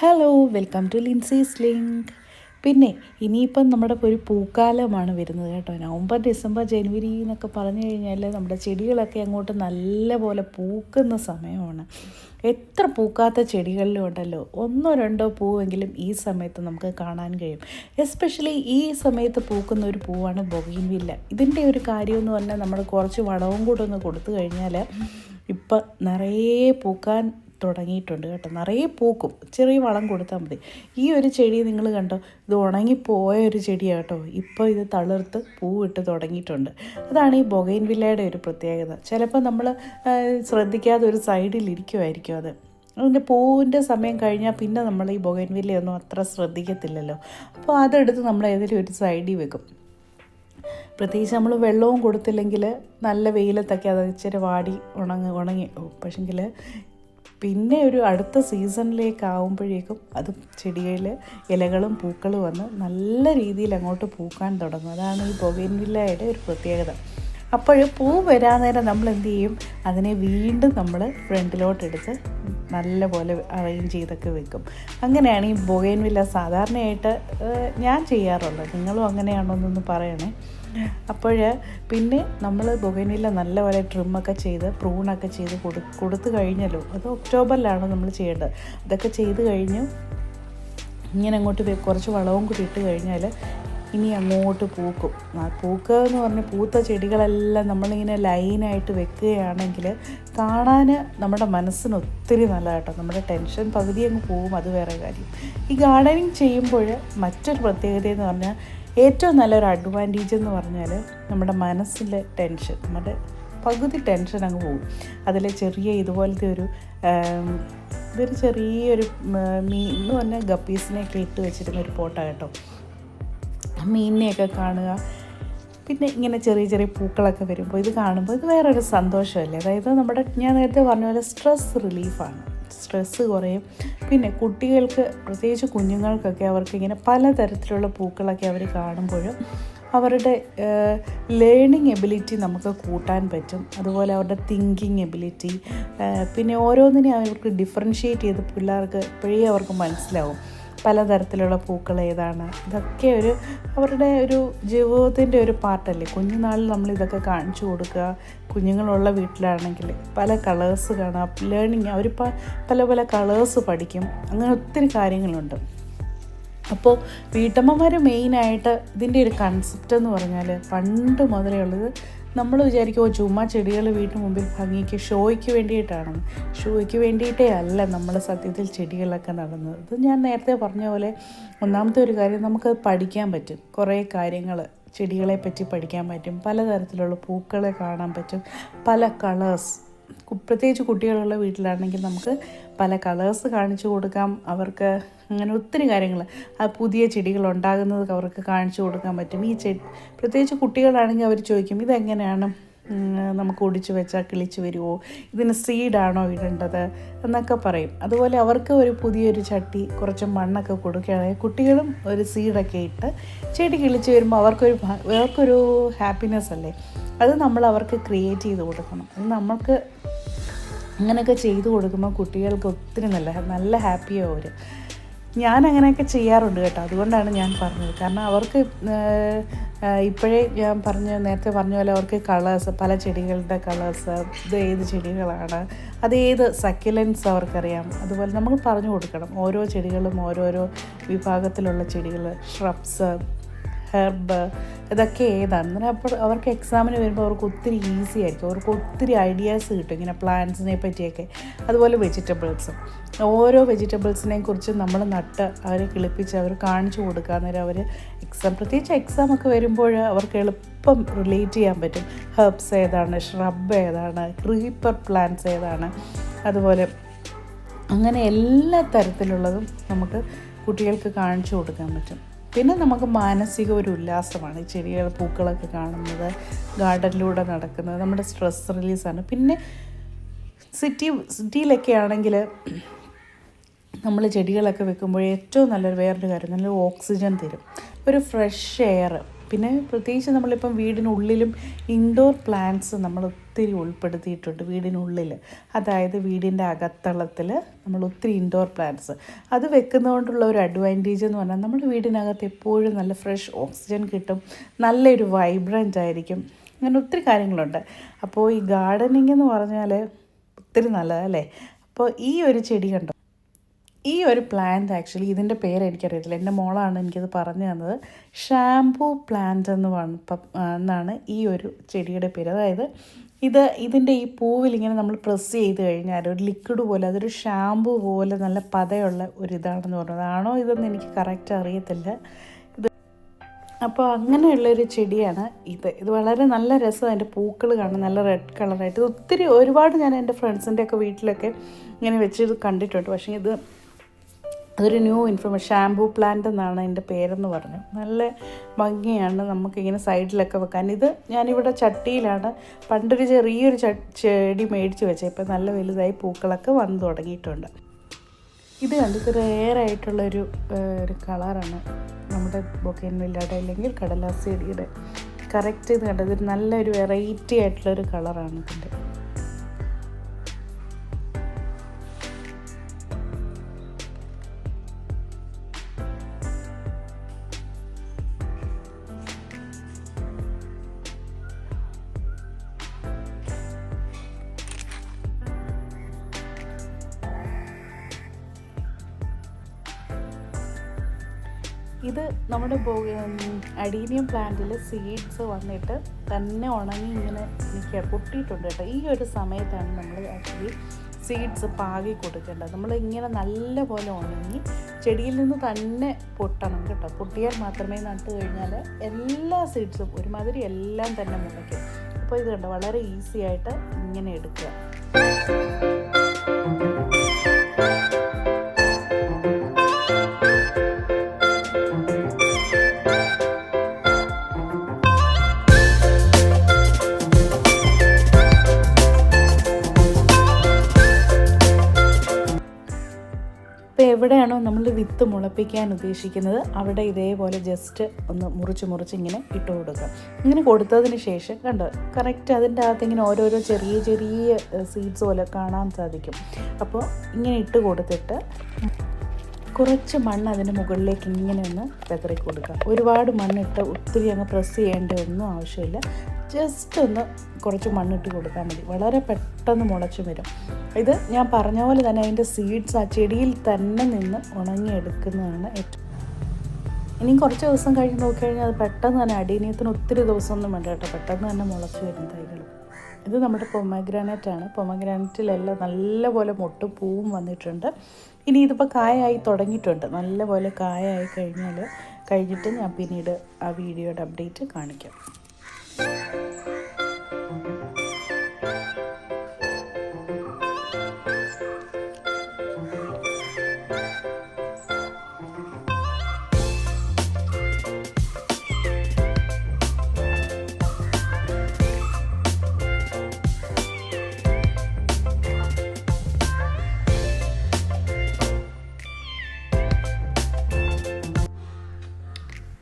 Hello welcome to Lincy's link പിന്നെ ഇനിയിപ്പം നമ്മുടെ ഒരു പൂക്കാലമാണ് വരുന്നത് കേട്ടോ. നവംബർ ഡിസംബർ ജനുവരി എന്നൊക്കെ പറഞ്ഞു കഴിഞ്ഞാൽ നമ്മുടെ ചെടികളൊക്കെ അങ്ങോട്ട് നല്ല പോലെ പൂക്കുന്ന സമയമാണ്. എത്ര പൂക്കാത്ത ചെടികളിലും ഉണ്ടല്ലോ. ഒന്നോ രണ്ടോ പൂവെങ്കിലും ഈ സമയത്ത് നമുക്ക് കാണാൻ കഴിയും. എസ്പെഷ്യലി ഈ സമയത്ത് പൂക്കുന്ന ഒരു പൂവാണ് ബൊഗീൻവില്ല. ഇതിന്റെ ഒരു കാര്യമെന്ന് പറഞ്ഞാൽ നമ്മൾ കുറച്ച് വളവും കൂടെ ഒന്ന് കൊടുത്തു കഴിഞ്ഞാൽ ഇപ്പം നിറയെ പൂക്കാൻ തുടങ്ങിയിട്ടുണ്ട് കേട്ടോ. നിറയെ പൂക്കും. ചെറിയ വളം കൊടുത്താൽ മതി. ഈ ഒരു ചെടി നിങ്ങൾ കണ്ടോ? ഇത് ഉണങ്ങിപ്പോയ ഒരു ചെടിയാണ് കേട്ടോ. ഇപ്പോൾ ഇത് തളിർത്ത് പൂവിട്ട് തുടങ്ങിയിട്ടുണ്ട്. അതാണ് ഈ ബൊഗൈൻ വില്ലയുടെ ഒരു പ്രത്യേകത. ചിലപ്പോൾ നമ്മൾ ശ്രദ്ധിക്കാതെ ഒരു സൈഡിൽ ഇരിക്കുമായിരിക്കും അത്. അതിന്റെ പൂവിന്റെ സമയം കഴിഞ്ഞാൽ പിന്നെ നമ്മൾ ഈ ബൊഗൈൻ വില്ലയൊന്നും അത്ര ശ്രദ്ധിക്കത്തില്ലല്ലോ. അപ്പോൾ അതെടുത്ത് നമ്മൾ ഏതെങ്കിലും ഒരു സൈഡിൽ വെക്കും. പ്രത്യേകിച്ച് നമ്മൾ വെള്ളവും കൊടുത്തില്ലെങ്കിൽ നല്ല വെയിലത്തൊക്കെ അത് ഇച്ചിരി വാടി ഉണങ്ങി ഉണങ്ങി. പക്ഷെങ്കിൽ പിന്നെ ഒരു അടുത്ത സീസണിലേക്ക് ആകുമ്പോഴേക്കും അത് ചെടിയിൽ ഇലകളും പൂക്കളും വന്ന് നല്ല രീതിയിൽ അങ്ങോട്ട് പൂക്കാൻ തുടങ്ങും. അതാണ് ഈ ബൊഗൈൻവില്ലയുടെ ഒരു പ്രത്യേകത. അപ്പോൾ പൂ വരാൻ നേരം നമ്മൾ എന്ത് ചെയ്യും? അതിനെ വീണ്ടും നമ്മൾ ഫ്രണ്ടിലോട്ടെടുത്ത് നല്ല പോലെ അറേഞ്ച് ചെയ്തൊക്കെ വെക്കും. അങ്ങനെയാണ് ഈ ബൊഗൈൻവില്ല സാധാരണയായിട്ട് ഞാൻ ചെയ്യാറുള്ളത്. നിങ്ങളും അങ്ങനെയാണോ എന്നൊന്ന് പറയണേ. അപ്പോൾ പിന്നെ നമ്മൾ ബൊഗൈനില നല്ലപോലെ ട്രിമ്മൊക്കെ ചെയ്ത് പ്രൂണൊക്കെ ചെയ്ത് കൊടു കൊടുത്തു കഴിഞ്ഞല്ലോ. അത് ഒക്ടോബറിലാണ് നമ്മൾ ചെയ്യേണ്ടത്. അതൊക്കെ ചെയ്ത് കഴിഞ്ഞു ഇങ്ങനെ അങ്ങോട്ട് കുറച്ച് വളവും കൂടി ഇട്ട് കഴിഞ്ഞാൽ ഇനി അങ്ങോട്ട് പൂക്കും. പൂക്കുക എന്ന് പറഞ്ഞാൽ പൂത്ത ചെടികളെല്ലാം നമ്മളിങ്ങനെ ലൈനായിട്ട് വെക്കുകയാണെങ്കിൽ കാണാൻ നമ്മുടെ മനസ്സിന് ഒത്തിരി നല്ലതാട്ടോ. നമ്മുടെ ടെൻഷൻ പകുതി അങ്ങ് പോവും അത് വേറെ കാര്യം. ഈ ഗാർഡനിങ് ചെയ്യുമ്പോൾ മറ്റൊരു പ്രത്യേകത എന്ന് പറഞ്ഞാൽ ഏറ്റവും നല്ലൊരു അഡ്വാന്റേജ് എന്ന് പറഞ്ഞാൽ നമ്മുടെ മനസ്സിലെ ടെൻഷൻ നമ്മുടെ പകുതി ടെൻഷൻ അങ്ങ് പോകും. അതിൽ ചെറിയ ഇതുപോലത്തെ ഒരു ഇതൊരു ചെറിയൊരു മീൻ എന്ന് പറഞ്ഞാൽ ഗപ്പീസിനെയൊക്കെ ഇട്ട് വെച്ചിരുന്ന ഒരു പോട്ട കേട്ടോ. മീനിനെയൊക്കെ കാണുക. പിന്നെ ഇങ്ങനെ ചെറിയ ചെറിയ പൂക്കളൊക്കെ വരുമ്പോൾ ഇത് കാണുമ്പോൾ ഇത് വേറൊരു സന്തോഷമല്ലേ? അതായത് നമ്മുടെ ഞാൻ നേരത്തെ പറഞ്ഞ പോലെ സ്ട്രെസ് റിലീഫാണ് സ്ട്രെസ്സ് കുറയും. പിന്നെ കുട്ടികൾക്ക് പ്രത്യേകിച്ച് കുഞ്ഞുങ്ങൾക്കൊക്കെ അവർക്ക് ഇങ്ങനെ പലതരത്തിലുള്ള പൂക്കളൊക്കെ അവർ കാണുമ്പോഴും അവരുടെ ലേണിംഗ് എബിലിറ്റി നമുക്ക് കൂട്ടാൻ പറ്റും. അതുപോലെ അവരുടെ തിങ്കിങ് എബിലിറ്റി പിന്നെ ഓരോന്നിനെയും അവർക്ക് ഡിഫറൻഷ്യേറ്റ് ചെയ്ത് പിള്ളേർക്ക് ഇപ്പോഴേ അവർക്ക് മനസ്സിലാവും. പലതരത്തിലുള്ള പൂക്കൾ ഏതാണ്? ഇതൊക്കെ ഒരു അവരുടെ ഒരു ജീവിതത്തിന്റെ ഒരു പാർട്ടല്ലേ കുഞ്ഞുനാളിൽ നമ്മൾ ഇതൊക്കെ കാണിച്ചു കൊടുക്കുക. കുഞ്ഞുങ്ങളുള്ള വീട്ടിലാണെങ്കിൽ പല കളേഴ്സ് കാണാം. ലേണിങ് അവർ പല പല കളേഴ്സ് പഠിക്കും. അങ്ങനെ ഒത്തിരി കാര്യങ്ങളുണ്ട്. അപ്പോൾ വീട്ടമ്മമാർ മെയിനായിട്ട് ഇതിന്റെ ഒരു കൺസെപ്റ്റ് എന്ന് പറഞ്ഞാൽ പണ്ട് മുതലേ ഉള്ളത് നമ്മൾ വിചാരിക്കും ഓ ചുമ്മാ ചെടികൾ വീട്ടിന് മുമ്പിൽ ഭംഗിക്ക് ഷോയ്ക്ക് വേണ്ടിയിട്ടാണെന്ന് ഷോയ്ക്ക് വേണ്ടിയിട്ടേ അല്ല നമ്മൾ സത്യത്തിൽ ചെടികളൊക്കെ നടന്നത്. ഇത് ഞാൻ നേരത്തെ പറഞ്ഞ പോലെ ഒന്നാമത്തെ ഒരു കാര്യം നമുക്ക് പഠിക്കാൻ പറ്റും. കുറേ കാര്യങ്ങൾ ചെടികളെ പറ്റി പഠിക്കാൻ പറ്റും. പലതരത്തിലുള്ള പൂക്കളെ കാണാൻ പറ്റും. പല കളേഴ്സ് പ്രത്യേകിച്ച് കുട്ടികളുള്ള വീട്ടിലാണെങ്കിൽ നമുക്ക് പല കളേഴ്സ് കാണിച്ചു കൊടുക്കാം. അവർക്ക് അങ്ങനെ ഒത്തിരി കാര്യങ്ങൾ ആ പുതിയ ചെടികൾ ഉണ്ടാകുന്നത് അവർക്ക് കാണിച്ചു കൊടുക്കാൻ പറ്റും. ഈ ചെടി പ്രത്യേകിച്ച് കുട്ടികളാണെങ്കിൽ അവർ ചോദിക്കും ഇതെങ്ങനെയാണ്? നമുക്ക് ഒടിച്ചു വെച്ചാൽ കിളിച്ച് വരുമോ ഇതിന് സീഡാണോ ഇടേണ്ടത്? എന്നൊക്കെ പറയും. അതുപോലെ അവർക്ക് ഒരു പുതിയൊരു ചട്ടി കുറച്ച് മണ്ണൊക്കെ കൊടുക്കുകയാണെങ്കിൽ കുട്ടികളും ഒരു സീഡൊക്കെ ഇട്ട് ചെടി കിളിച്ച് വരുമ്പോൾ അവർക്കൊരു അവർക്കൊരു ഹാപ്പിനെസ് അല്ലേ? അത് നമ്മൾ അവർക്ക് ക്രിയേറ്റ് ചെയ്ത് കൊടുക്കണം. അത് നമുക്ക് അങ്ങനെയൊക്കെ ചെയ്തു കൊടുക്കുമ്പോൾ കുട്ടികൾക്ക് ഒത്തിരി നല്ല നല്ല ഹാപ്പിയാവും അവർ ഞാൻ അങ്ങനെയൊക്കെ ചെയ്യാറുണ്ട് കേട്ടോ. അതുകൊണ്ടാണ് ഞാൻ പറഞ്ഞത്. കാരണം അവർക്ക് ഇപ്പോഴേ ഞാൻ പറഞ്ഞ നേരത്തെ പറഞ്ഞ പോലെ അവർക്ക് കളേഴ്സ് പല ചെടികളുടെ കളേഴ്സ് ഇത് ഏത് ചെടികളാണ് അത് ഏത് സക്യുലൻസ് അവർക്കറിയാം. അതുപോലെ നമ്മൾ പറഞ്ഞു കൊടുക്കണം. ഓരോ ചെടികളും ഓരോരോ വിഭാഗത്തിലുള്ള ചെടികൾ ഷ്രബ്സ് ഹെർബ് ഇതൊക്കെ ഏതാണ്? അന്നേരം അപ്പോൾ അവർക്ക് എക്സാമിന് വരുമ്പോൾ അവർക്ക് ഒത്തിരി ഈസി ആയിരിക്കും. അവർക്ക് ഒത്തിരി ഐഡിയാസ് കിട്ടും ഇങ്ങനെ പ്ലാന്റ്സിനെ പറ്റിയൊക്കെ. അതുപോലെ വെജിറ്റബിൾസും ഓരോ വെജിറ്റബിൾസിനെയും കുറിച്ച് നമ്മൾ നട്ട് അവരെ കിളിപ്പിച്ച് അവർ കാണിച്ചു കൊടുക്കുക. അന്നേരം അവർ എക്സാം പ്രത്യേകിച്ച് എക്സാം ഒക്കെ വരുമ്പോൾ അവർക്ക് എളുപ്പം റിലേറ്റ് ചെയ്യാൻ പറ്റും. ഹെർബ്സ് ഏതാണ് ഷ്രബ് ഏതാണ് ക്രീപ്പർ പ്ലാന്റ്സ് ഏതാണ്. അതുപോലെ അങ്ങനെ എല്ലാ തരത്തിലുള്ളതും നമുക്ക് കുട്ടികൾക്ക് കാണിച്ചു കൊടുക്കാൻ പറ്റും. പിന്നെ നമുക്ക് മാനസിക ഒരു ഉല്ലാസമാണ്. ചെടികൾ പൂക്കളൊക്കെ കാണുന്നത് ഗാർഡനിലൂടെ നടക്കുന്നത് നമ്മുടെ സ്ട്രെസ് റിലീസാണ്. പിന്നെ സിറ്റി സിറ്റിയിലൊക്കെ ആണെങ്കിൽ നമ്മൾ ചെടികളൊക്കെ വെക്കുമ്പോൾ ഏറ്റവും നല്ലൊരു വേറൊരു കാര്യം നല്ല ഓക്സിജൻ തരും. ഒരു ഫ്രഷ് എയർ പിന്നെ പ്രത്യേകിച്ച് നമ്മളിപ്പം വീടിനുള്ളിലും ഇൻഡോർ പ്ലാന്റ്സ് നമ്മൾ ഒത്തിരി ഉൾപ്പെടുത്തിയിട്ടുണ്ട് വീടിനുള്ളിൽ അതായത് വീടിന്റെ അകത്തളത്തിൽ നമ്മൾ ഒത്തിരി ഇൻഡോർ പ്ലാന്റ്സ് അത് വെക്കുന്നതുകൊണ്ടുള്ള ഒരു അഡ്വാന്റേജ് എന്ന് പറഞ്ഞാൽ നമ്മുടെ വീടിനകത്ത് എപ്പോഴും നല്ല ഫ്രഷ് ഓക്സിജൻ കിട്ടും. നല്ലൊരു വൈബ്രന്റ് ആയിരിക്കും. അങ്ങനെ ഒത്തിരി കാര്യങ്ങളുണ്ട്. അപ്പോൾ ഈ ഗാർഡനിങ് എന്ന് പറഞ്ഞാൽ ഒത്തിരി നല്ലതല്ലേ? അപ്പോൾ ഈ ഒരു ചെടി കണ്ടോ? ഈ ഒരു പ്ലാന്റ് ആക്ച്വലി ഇതിന്റെ പേര് എനിക്കറിയത്തില്ല. എന്റെ മോളാണ് എനിക്കത് പറഞ്ഞു തന്നത്. ഷാംപൂ പ്ലാന്റ് എന്ന് എന്നാണ് ഈ ഒരു ചെടിയുടെ പേര്. അതായത് ഇത് ഇതിന്റെ ഈ പൂവിൽ ഇങ്ങനെ നമ്മൾ പ്രസ് ചെയ്ത് കഴിഞ്ഞാൽ ഒരു ലിക്വിഡ് പോലെ അതൊരു ഷാംപൂ പോലെ നല്ല പതയുള്ള ഒരു ഇതാണെന്ന് പറഞ്ഞത്. ആണോ ഇതെന്ന് എനിക്ക് കറക്റ്റ് അറിയത്തില്ല. ഇത് അപ്പോൾ അങ്ങനെയുള്ളൊരു ചെടിയാണ് ഇത്. ഇത് വളരെ നല്ല രസം അതിന്റെ പൂക്കൾ കാണാൻ നല്ല റെഡ് കളറായിട്ട് ഒത്തിരി ഒരുപാട് ഞാൻ എന്റെ ഫ്രണ്ട്സിന്റെ ഒക്കെ വീട്ടിലൊക്കെ ഇങ്ങനെ വെച്ച് കണ്ടിട്ടുണ്ട്. പക്ഷേ ഇത് അതൊരു ന്യൂ ഇൻഫർമേഷൻ ഷാംപൂ പ്ലാന്റ് എന്നാണ് അതിന്റെ പേരെന്ന് പറഞ്ഞു. നല്ല ഭംഗിയാണ് നമുക്കിങ്ങനെ സൈഡിലൊക്കെ വെക്കാൻ. ഇത് ഞാനിവിടെ ചട്ടിയിലാണ്. പണ്ടൊരു ചെറിയൊരു ചെടി മേടിച്ച് വെച്ചത് ഇപ്പം നല്ല വലുതായി പൂക്കളൊക്കെ വന്ന് തുടങ്ങിയിട്ടുണ്ട്. ഇത് കണ്ടിട്ട് റേറായിട്ടുള്ളൊരു ഒരു കളറാണ് നമ്മുടെ ബൊക്കേൻവില്ലയുടെ അല്ലെങ്കിൽ കടലാസ് ചെടിയുടെ. കറക്റ്റ് ഇത് കണ്ടത് നല്ലൊരു വെറൈറ്റി ആയിട്ടുള്ളൊരു കളറാണ് ഇതിന്റെ. ഇത് നമ്മുടെ അഡീനിയം പ്ലാന്റിൽ സീഡ്സ് വന്നിട്ട് തന്നെ ഉണങ്ങി ഇങ്ങനെ നിൽക്കുക പൊട്ടിയിട്ടുണ്ട് കേട്ടോ. ഈ ഒരു സമയത്താണ് നമ്മൾ ആക്ച്വലി സീഡ്സ് പാകി കൊടുക്കേണ്ടത്. നമ്മൾ ഇങ്ങനെ നല്ല പോലെ ഉണങ്ങി ചെടിയിൽ നിന്ന് തന്നെ പൊട്ടണം കേട്ടോ. പൊട്ടിയാൽ മാത്രമേ നട്ട് കഴിഞ്ഞാൽ എല്ലാ സീഡ്സും ഒരുമാതിരി എല്ലാം തന്നെ മുളയ്ക്കും. അപ്പോൾ ഇത് കണ്ടോ വളരെ ഈസി ആയിട്ട് ഇങ്ങനെ എടുക്കുക. എവിടെയാണോ നമ്മൾ വിത്ത് മുളപ്പിക്കാൻ ഉദ്ദേശിക്കുന്നത് അവിടെ ഇതേപോലെ ജസ്റ്റ് ഒന്ന് മുറിച്ച് മുറിച്ച് ഇങ്ങനെ ഇട്ട് കൊടുക്കുക. ഇങ്ങനെ കൊടുത്തതിന് ശേഷം കണ്ടോ കറക്റ്റ് അതിന്റെ അകത്ത് ഇങ്ങനെ ഓരോരോ ചെറിയ ചെറിയ സീഡ്സ് പോലെ കാണാൻ സാധിക്കും. അപ്പോൾ ഇങ്ങനെ ഇട്ട് കൊടുത്തിട്ട് കുറച്ച് മണ്ണ് അതിന്റെ മുകളിലേക്ക് ഇങ്ങനെ ഒന്ന് പെതറി കൊടുക്കുക. ഒരുപാട് മണ്ണിട്ട് ഒത്തിരി അങ്ങ് പ്രസ് ചെയ്യേണ്ട ഒന്നും ആവശ്യമില്ല. ജസ്റ്റ് ഒന്ന് കുറച്ച് മണ്ണിട്ട് കൊടുത്താൽ മതി. വളരെ പെട്ടെന്ന് മുളച്ചു വരും. ഇത് ഞാൻ പറഞ്ഞ പോലെ തന്നെ അതിന്റെ സീഡ്സ് ആ ചെടിയിൽ തന്നെ നിന്ന് ഉണങ്ങിയെടുക്കുന്നതാണ് ഏറ്റവും ഇനി കുറച്ച് ദിവസം കഴിഞ്ഞ് നോക്കിക്കഴിഞ്ഞാൽ അത് പെട്ടെന്ന് തന്നെ അടിനീയത്തിന് ഒത്തിരി ദിവസമൊന്നും വേണ്ട കേട്ടോ. പെട്ടെന്ന് തന്നെ മുളച്ച് വരും തൈകൾ. ഇത് നമ്മുടെ പൊമഗ്രാനൈറ്റ് ആണ്. പൊമഗ്രാനൈറ്റിലെല്ലാം നല്ലപോലെ മൊട്ടും പൂവും വന്നിട്ടുണ്ട്. ഇനി ഇതിപ്പോൾ കായായി തുടങ്ങിയിട്ടുണ്ട്. നല്ലപോലെ കായായി കഴിഞ്ഞാൽ കഴിഞ്ഞിട്ട് ഞാൻ പിന്നീട് ആ വീഡിയോയുടെ അപ്ഡേറ്റ് കാണിക്കാം.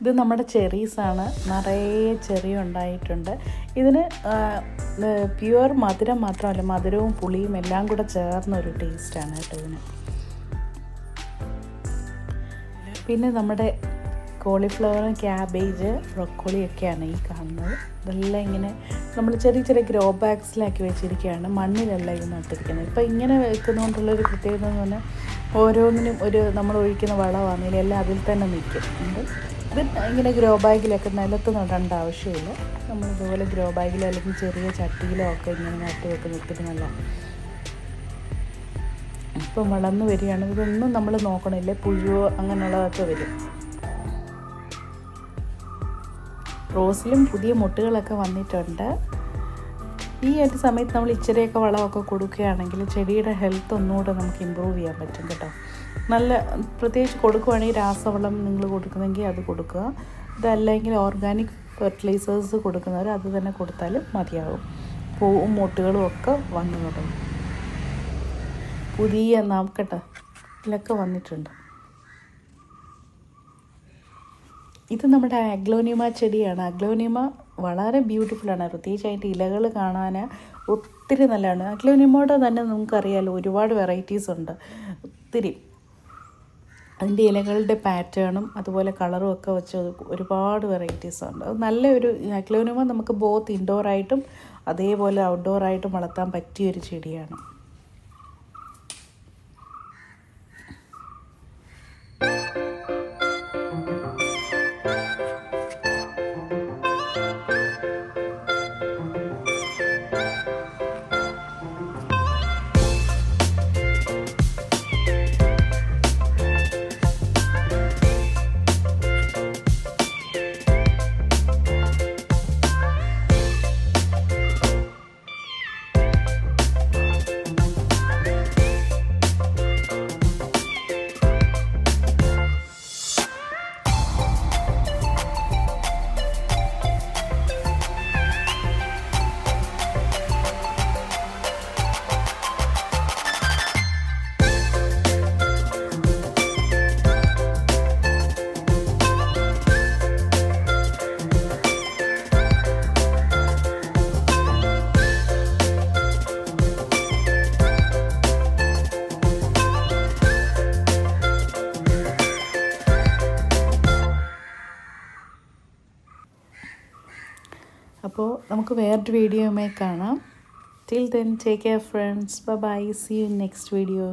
ഇത് നമ്മുടെ ചെറീസാണ്. നിറയെ ചെറി ഉണ്ടായിട്ടുണ്ട് ഇതിന് പ്യുവർ മധുരം മാത്രമല്ല മധുരവും പുളിയും എല്ലാം കൂടെ ചേർന്ന ഒരു ടേസ്റ്റാണ് കേട്ടോ ഇതിന്. പിന്നെ നമ്മുടെ കോളിഫ്ലവറും ക്യാബേജ് ബ്രൊക്കോളിയൊക്കെയാണ് ഈ കാണുന്നത്. ഇതെല്ലാം ഇങ്ങനെ നമ്മൾ ചെറിയ ചെറിയ ഗ്രോ ബാഗ്സിലാക്കി വെച്ചിരിക്കുകയാണ്. മണ്ണിലല്ല ഇത് നട്ടിരിക്കുന്നത് ഇപ്പോൾ ഇങ്ങനെ വെക്കുന്നതുകൊണ്ടുള്ളൊരു പ്രത്യേകത എന്ന് പറഞ്ഞാൽ ഓരോന്നിനും ഒരു നമ്മൾ ഒഴിക്കുന്ന വളമാണെങ്കിലും എല്ലാം അതിൽ തന്നെ നിൽക്കും. ഇത് ഇങ്ങനെ ഗ്രോ ബാഗിലൊക്കെ നിലത്ത് നടേണ്ട ആവശ്യമില്ല. നമ്മൾ ഇതുപോലെ ഗ്രോ ബാഗിലോ അല്ലെങ്കിൽ ചെറിയ ചട്ടിയിലോ ഒക്കെ ഇങ്ങനെ നട്ട് വെക്കുന്ന ഒത്തിരി നല്ല. ഇപ്പം വളർന്നു വരികയാണ്. ഇതൊന്നും നമ്മൾ നോക്കണില്ല. പുഴുവോ അങ്ങനെയുള്ളതൊക്കെ വരും. റോസിലും പുതിയ മുട്ടുകളൊക്കെ വന്നിട്ടുണ്ട്. ഈ ഒരു സമയത്ത് നമ്മൾ ഇച്ചിരിയൊക്കെ വളമൊക്കെ കൊടുക്കുകയാണെങ്കിൽ ചെടിയുടെ ഹെൽത്ത് ഒന്നുകൂടെ നമുക്ക് ഇമ്പ്രൂവ് ചെയ്യാൻ പറ്റും കേട്ടോ. നല്ല പ്രത്യേകിച്ച് കൊടുക്കുവാണെങ്കിൽ രാസവളം നിങ്ങൾ കൊടുക്കുന്നെങ്കിൽ അത് കൊടുക്കുക. ഇതല്ലെങ്കിൽ ഓർഗാനിക് ഫെർട്ടിലൈസേഴ്സ് കൊടുക്കുന്നവർ അത് തന്നെ കൊടുത്താലും മതിയാകും പൂവും മുട്ടുകളും ഒക്കെ വന്നു തുടങ്ങും. പുതിയ നമുക്കട്ടെ ഇതിലൊക്കെ വന്നിട്ടുണ്ട്. ഇത് നമ്മുടെ അഗ്ലോനിയമ ചെടിയാണ്. അഗ്ലോനിയമ വളരെ ബ്യൂട്ടിഫുള്ളാണ് പ്രത്യേകിച്ച് അതിന്റെ ഇലകൾ കാണാൻ ഒത്തിരി നല്ലതാണ്. അഗ്ലോനിയമയുടെ തന്നെ നമുക്കറിയാലോ ഒരുപാട് വെറൈറ്റീസ് ഉണ്ട്. ഒത്തിരി. അതിന്റെ ഇലകളുടെ പാറ്റേണും അതുപോലെ കളറും ഒക്കെ വെച്ച് ഒരുപാട് വെറൈറ്റീസ് ഉണ്ട്. അത് നല്ലൊരു അക്ലോനുമ നമുക്ക് ബോത്ത് ഇൻഡോറായിട്ടും അതേപോലെ ഔട്ട്ഡോറായിട്ടും വളർത്താൻ പറ്റിയൊരു ചെടിയാണ്. അപ്പോൾ നമുക്ക് വേറൊരു വീഡിയോയുമായി കാണാം. Till then take care friends bye see you next video